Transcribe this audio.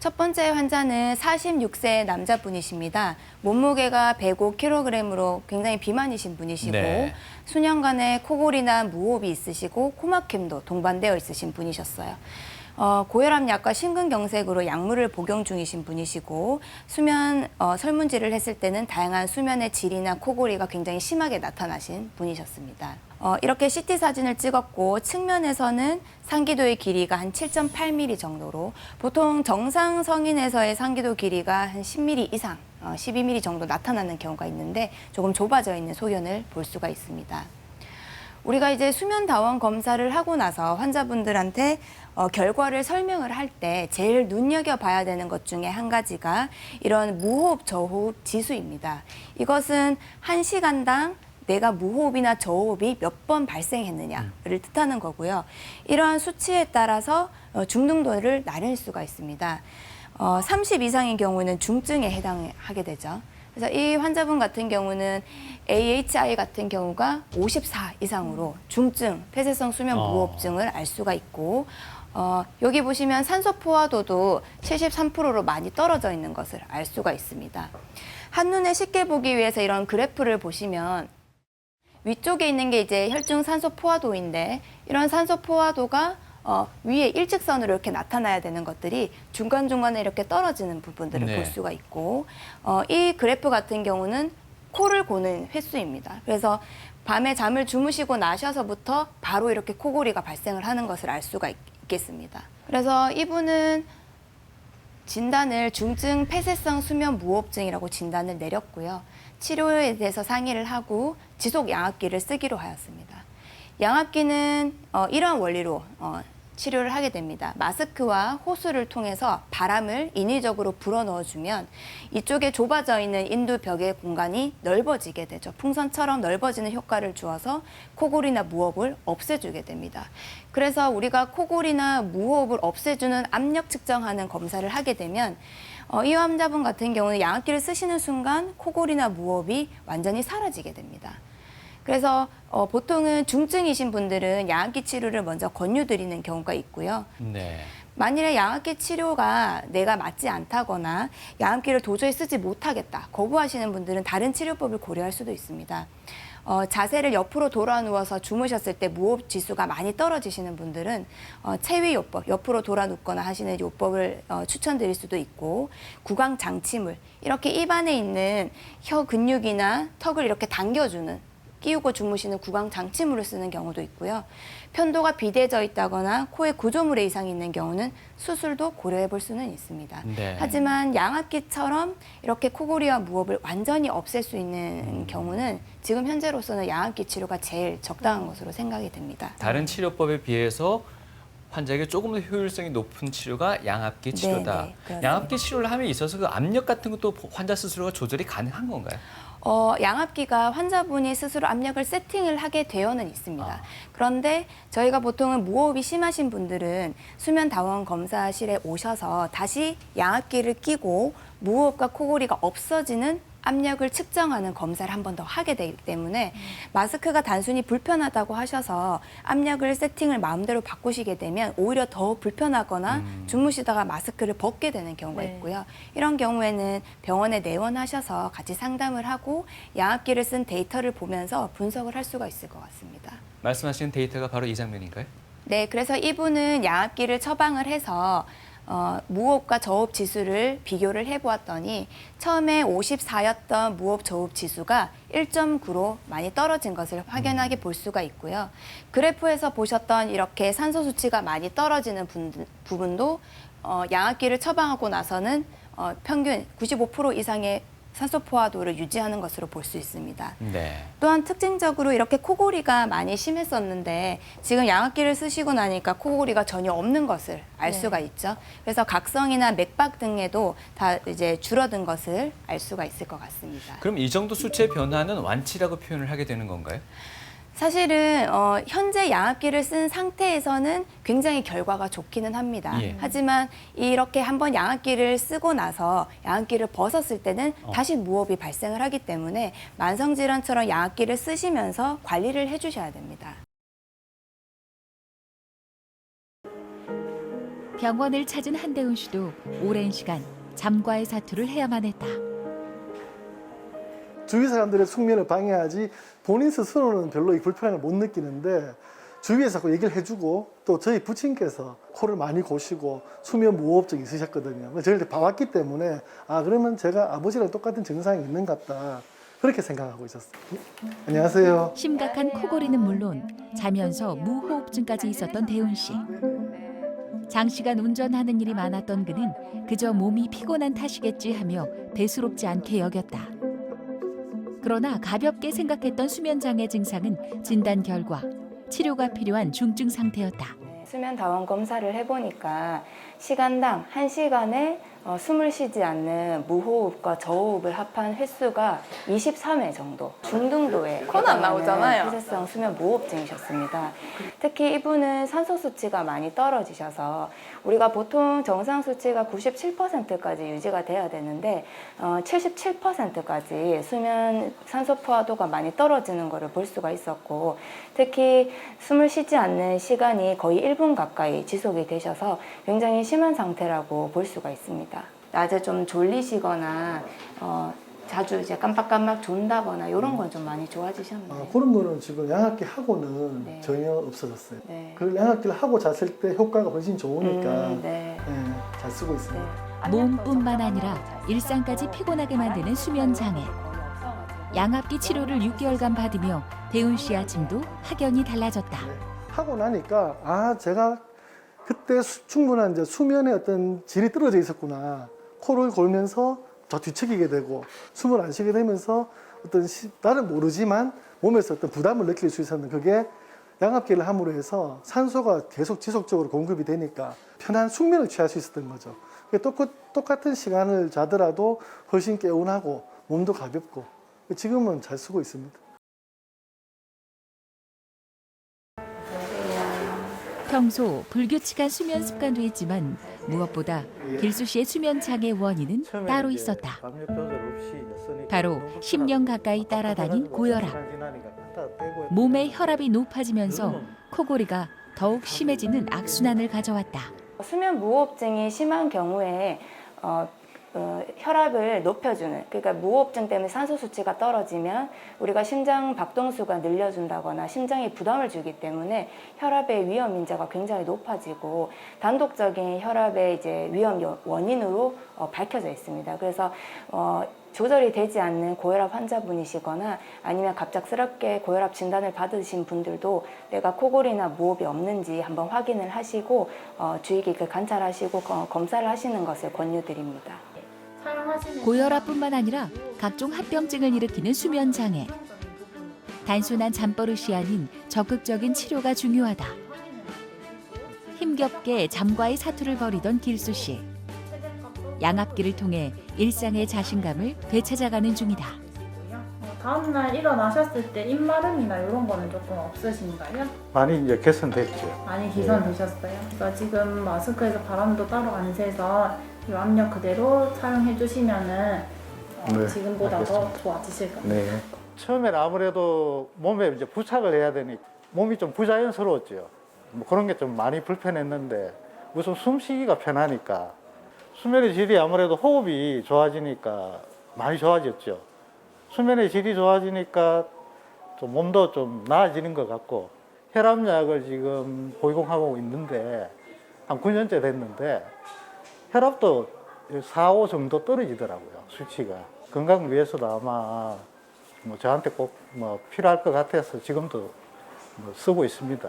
첫 번째 환자는 46세 남자분이십니다. 몸무게가 105kg으로 굉장히 비만이신 분이시고 네. 수년간의 코골이나 무호흡이 있으시고 코막힘도 동반되어 있으신 분이셨어요. 어, 고혈압 약과 심근경색으로 약물을 복용 중이신 분이시고 수면 어, 설문지를 했을 때는 다양한 수면의 질이나 코골이가 굉장히 심하게 나타나신 분이셨습니다. 어, 이렇게 CT 사진을 찍었고 측면에서는 상기도의 길이가 한 7.8mm 정도로 보통 정상 성인에서의 상기도 길이가 한 10mm 이상, 어, 12mm 정도 나타나는 경우가 있는데 조금 좁아져 있는 소견을 볼 수가 있습니다. 우리가 이제 수면 다원 검사를 하고 나서 환자분들한테 어, 결과를 설명을 할 때 제일 눈여겨 봐야 되는 것 중에 한 가지가 이런 무호흡 저호흡 지수입니다. 이것은 한 시간당 내가 무호흡이나 저호흡이 몇 번 발생했느냐를 뜻하는 거고요. 이러한 수치에 따라서 어, 중등도를 나눌 수가 있습니다. 어, 30 이상인 경우는 중증에 해당하게 되죠. 그래서 이 환자분 같은 경우는 AHI 같은 경우가 54 이상으로 중증 폐쇄성 수면 어. 무호흡증을 알 수가 있고 어, 여기 보시면 산소 포화도도 73%로 많이 떨어져 있는 것을 알 수가 있습니다. 한눈에 쉽게 보기 위해서 이런 그래프를 보시면 위쪽에 있는 게 이제 혈중 산소 포화도인데 이런 산소 포화도가 어, 위에 일직선으로 이렇게 나타나야 되는 것들이 중간중간에 이렇게 떨어지는 부분들을 네. 볼 수가 있고 어, 이 그래프 같은 경우는 코를 고는 횟수입니다. 그래서 밤에 잠을 주무시고 나셔서부터 바로 이렇게 코골이가 발생을 하는 것을 알 수가 있, 있겠습니다. 그래서 이분은 진단을 중증 폐쇄성 수면 무호흡증이라고 진단을 내렸고요. 치료에 대해서 상의를 하고 지속 양압기를 쓰기로 하였습니다. 양압기는 어, 이러한 원리로 어, 치료를 하게 됩니다. 마스크와 호수를 통해서 바람을 인위적으로 불어 넣어주면 이쪽에 좁아져 있는 인두 벽의 공간이 넓어지게 되죠. 풍선처럼 넓어지는 효과를 주어서 코골이나 무호흡을 없애주게 됩니다. 그래서 우리가 코골이나 무호흡을 없애주는 압력 측정하는 검사를 하게 되면 어, 이 환자분 같은 경우는 양압기를 쓰시는 순간 코골이나 무호흡이 완전히 사라지게 됩니다. 그래서 어, 보통은 중증이신 분들은 양압기 치료를 먼저 권유드리는 경우가 있고요. 네. 만일에 양압기 치료가 내가 맞지 않다거나 양압기를 도저히 쓰지 못하겠다 거부하시는 분들은 다른 치료법을 고려할 수도 있습니다. 어, 자세를 옆으로 돌아 누워서 주무셨을 때 무호흡 지수가 많이 떨어지시는 분들은 어, 체위 요법, 옆으로 돌아 눕거나 하시는 요법을 어, 추천드릴 수도 있고 구강 장치물 이렇게 입안에 있는 혀 근육이나 턱을 이렇게 당겨주는 끼우고 주무시는 구강 장치물을 쓰는 경우도 있고요. 편도가 비대져 있다거나 코에 구조물의 이상이 있는 경우는 수술도 고려해 볼 수는 있습니다. 네. 하지만 양압기처럼 이렇게 코골이와 무호흡을 완전히 없앨 수 있는 음. 경우는 지금 현재로서는 양압기 치료가 제일 적당한 것으로 생각이 됩니다. 다른 치료법에 비해서 환자에게 조금 더 효율성이 높은 치료가 양압기 치료다. 네, 그렇습니다. 양압기 치료를 함에 있어서 그 압력 같은 것도 환자 스스로가 조절이 가능한 건가요? 어, 양압기가 환자분이 스스로 압력을 세팅을 하게 되어는 있습니다. 아. 그런데 저희가 보통은 무호흡이 심하신 분들은 수면 다원 검사실에 오셔서 다시 양압기를 끼고 무호흡과 코골이가 없어지는 압력을 측정하는 검사를 한 번 더 하게 되기 때문에 마스크가 단순히 불편하다고 하셔서 압력을 세팅을 마음대로 바꾸시게 되면 오히려 더 불편하거나 음. 주무시다가 마스크를 벗게 되는 경우가 네. 있고요. 이런 경우에는 병원에 내원하셔서 같이 상담을 하고 양압기를 쓴 데이터를 보면서 분석을 할 수가 있을 것 같습니다. 말씀하시는 데이터가 바로 이 장면인가요? 네, 그래서 이분은 양압기를 처방을 해서 어, 무호흡과 저호흡 지수를 비교를 해보았더니 처음에 54였던 무호흡 저호흡 지수가 1.9로 많이 떨어진 것을 확연하게 볼 수가 있고요. 그래프에서 보셨던 이렇게 산소 수치가 많이 떨어지는 분, 부분도 어, 양압기를 처방하고 나서는 어, 평균 95% 이상의 산소 포화도를 유지하는 것으로 볼 수 있습니다. 네. 또한 특징적으로 이렇게 코골이가 많이 심했었는데 지금 양압기를 쓰시고 나니까 코골이가 전혀 없는 것을 알 네. 수가 있죠. 그래서 각성이나 맥박 등에도 다 이제 줄어든 것을 알 수가 있을 것 같습니다. 그럼 이 정도 수치의 변화는 완치라고 표현을 하게 되는 건가요? 사실은 어, 현재 양압기를 쓴 상태에서는 굉장히 결과가 좋기는 합니다. 예. 하지만 이렇게 한번 양압기를 쓰고 나서 양압기를 벗었을 때는 어. 다시 무호흡이 발생을 하기 때문에 만성 질환처럼 양압기를 쓰시면서 관리를 해주셔야 됩니다. 병원을 찾은 한대훈 씨도 오랜 시간 잠과의 사투를 해야만 했다. 주위 사람들의 숙면을 방해하지 본인 스스로는 별로 이 불편함을 못 느끼는데 주위에서 자꾸 얘기를 해주고 또 저희 부친께서 코를 많이 고시고 수면 무호흡증이 있으셨거든요. 저희를 봐왔기 때문에 아 그러면 제가 아버지랑 똑같은 증상이 있는 것 같다 그렇게 생각하고 있었어요. 안녕하세요. 심각한 코골이는 물론 자면서 무호흡증까지 있었던 대훈 씨. 장시간 운전하는 일이 많았던 그는 그저 몸이 피곤한 탓이겠지 하며 대수롭지 않게 여겼다. 그러나 가볍게 생각했던 수면장애 증상은 진단 결과 치료가 필요한 중증 상태였다. 수면 다원 검사를 해보니까 시간당 한시간에 어, 숨을 쉬지 않는 무호흡과 저호흡을 합한 횟수가 23회 정도 중등도의 코는 안 나오잖아요. 폐쇄성 수면 무호흡증이셨습니다. 특히 이분은 산소 수치가 많이 떨어지셔서 우리가 보통 정상 수치가 97%까지 유지가 돼야 되는데 어, 77%까지 수면 산소 포화도가 많이 떨어지는 것을 볼 수가 있었고 특히 숨을 쉬지 않는 시간이 거의 1분 가까이 지속이 되셔서 굉장히 심한 상태라고 볼 수가 있습니다. 낮에 좀 졸리시거나 어, 자주 이제 깜빡깜빡 존다거나 이런 건 좀 많이 좋아지셨나요? 아, 그런 거는 지금 양압기 하고는 네. 전혀 없어졌어요. 네. 그 양압기를 하고 잤을 때 효과가 훨씬 좋으니까 음, 네. 예, 잘 쓰고 있습니다. 네. 몸뿐만 아니라 일상까지 피곤하게 만드는 수면 장애. 양압기 치료를 6개월간 받으며 대훈 씨 아침도 확연히 달라졌다. 네. 하고 나니까 아 제가 그때 수- 충분한 이제 수면의 어떤 질이 떨어져 있었구나 코를 골면서 더 뒤척이게 되고 숨을 안 쉬게 되면서 어떤 시, 나는 모르지만 몸에서 어떤 부담을 느낄 수 있었는데 그게 양압기를 함으로 해서 산소가 계속 지속적으로 공급이 되니까 편한 숙면을 취할 수 있었던 거죠. 똑같은 시간을 자더라도 훨씬 개운하고 몸도 가볍고 지금은 잘 쓰고 있습니다. 평소 불규칙한 수면 습관도 있지만 무엇보다 길수 씨의 수면 장애 원인은 따로 있었다. 바로 10년 가까이 따라다닌 고혈압. 몸의 혈압이 높아지면서 코골이가 더욱 심해지는 악순환을 가져왔다. 수면 무호흡증이 심한 경우에 어, 어, 혈압을 높여주는 그러니까 무호흡증 때문에 산소 수치가 떨어지면 우리가 심장 박동수가 늘려준다거나 심장에 부담을 주기 때문에 혈압의 위험 인자가 굉장히 높아지고 단독적인 혈압의 이제 위험 여- 원인으로 어, 밝혀져 있습니다. 그래서 어, 조절이 되지 않는 고혈압 환자분이시거나 아니면 갑작스럽게 고혈압 진단을 받으신 분들도 내가 코골이나 무호흡이 없는지 한번 확인을 하시고 어, 주의 깊게 관찰하시고 거- 검사를 하시는 것을 권유드립니다. 고혈압뿐만 아니라 각종 합병증을 일으키는 수면 장애. 단순한 잠버릇이 아닌 적극적인 치료가 중요하다. 힘겹게 잠과의 사투를 벌이던 길수 씨. 양압기를 통해 일상의 자신감을 되찾아가는 중이다. 어, 다음날 일어나셨을 때 입마름이나 이런 거는 조금 없으신가요? 많이 이제 개선됐죠. 많이 개선되셨어요? 그러니까 지금 마스크에서 바람도 따로 안 새서 이 압력 그대로 사용해 주시면은 어, 네, 지금보다 더 알겠습니다. 좋아지실 겁니다. 네. 처음에는 아무래도 몸에 이제 부착을 해야 되니까 몸이 좀 부자연스러웠죠. 뭐 그런 게 좀 많이 불편했는데 우선 숨쉬기가 편하니까 수면의 질이 아무래도 호흡이 좋아지니까 많이 좋아졌죠. 수면의 질이 좋아지니까 좀 몸도 좀 나아지는 것 같고 혈압약을 지금 복용하고 있는데 한 9년째 됐는데 혈압도 4, 5 정도 떨어지더라고요, 수치가. 건강을 위해서도 아마 뭐 저한테 꼭 뭐 필요할 것 같아서 지금도 뭐 쓰고 있습니다.